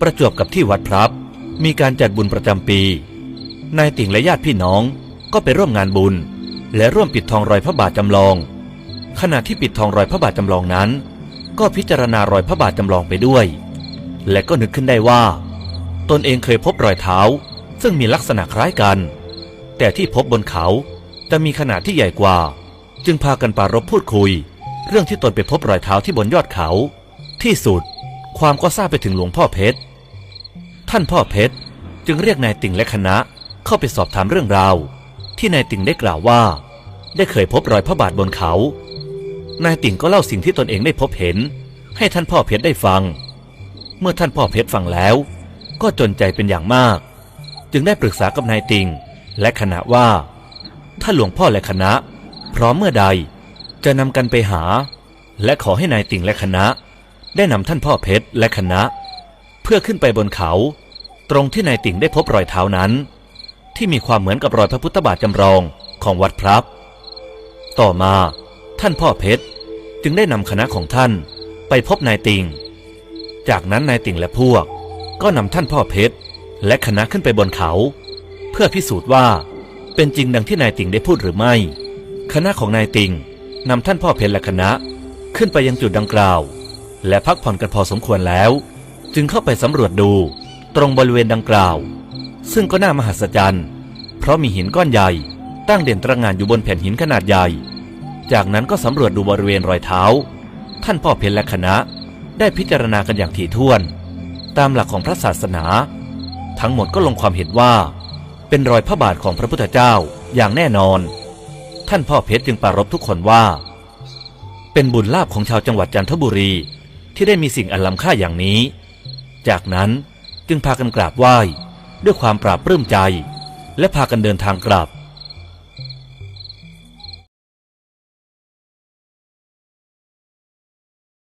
ประจวบกับที่วัดพรับ มีการจัดบุญประจำปี นายติ่งและญาติพี่น้องก็ไปร่วมงานบุญ และร่วมปิดทองรอยพระบาทจำลอง ขณะที่ปิดทองรอยพระบาทจำลองนั้น ก็พิจารณารอยพระบาทจำลองไปด้วย และก็นึกขึ้นได้ว่า ตนเองเคยพบรอยเท้า ซึ่งมีลักษณะคล้ายกัน แต่ที่พบบนเขาจะมีขนาดที่ใหญ่กว่า จึงพากันปารบพูดคุย เรื่องที่ตนไปพบรอยเท้าที่บนยอดเขา ที่สุด ความก็ทราบไปถึงหลวงพ่อเพชร ท่านพ่อเพชรจึงเรียกนายติ่งและคณะเข้าไปสอบถามเรื่องราว ที่นายติ่งได้กล่าวว่า ได้เคยพบรอยพระบาทบนเขา นายติ่งก็เล่าสิ่งที่ตนเองได้พบเห็น ให้ท่านพ่อเพชรได้ฟัง เมื่อท่านพ่อเพชรฟังแล้ว ก็จนใจเป็นอย่างมาก จึงได้ปรึกษากับนายติ่งและคณะว่า ถ้าหลวงพ่อและคณะ พร้อมเมื่อใดจะนำกันไปหา และขอให้นายติ่งและคณะ ได้นำท่านพ่อเพชรและคณะ พื่อขึ้นไปบนเขา ตรงที่นายติ่งได้พบรอยเท้านั้น ที่มีความเหมือนกับรอยพระพุทธบาทจำลองของวัดพรับ ต่อมาท่านพ่อเพชรจึงได้นำคณะของท่านไปพบนายติ่ง จากนั้นนายติ่งและพวก ก็นำท่านพ่อเพชรและคณะขึ้นไปบนเขา เพื่อพิสูจน์ว่าเป็นจริงดังที่นายติ่งได้พูดหรือไม่ คณะของนายติ่งนำท่านพ่อเพชรและคณะขึ้นไปยังจุดดังกล่าว และพักผ่อนกันพอสมควรแล้ว จึงเข้าไปสำรวจดูตรงบริเวณดังกล่าว ซึ่งก็น่ามหัศจรรย์ เพราะมีหินก้อนใหญ่ตั้งเด่นตระหง่านอยู่บนแผ่นหินขนาดใหญ่ จากนั้นก็สำรวจดูบริเวณรอยเท้า ท่านพ่อเพชรและคณะ ได้พิจารณากันอย่างถี่ถ้วน ตามหลักของพระศาสนา ทั้งหมดก็ลงความเห็นว่า เป็นรอยพระบาทของพระพุทธเจ้าอย่างแน่นอน ท่านพ่อเพชรจึงปรารบทุกคนว่า เป็นบุญลาภของชาวจังหวัดจันทบุรีที่ได้มีสิ่งอันล้ำค่าอย่างนี้ จากนั้นจึงพากันกราบไหว้ด้วยความปราบปลื้มใจ และพากันเดินทางกลับ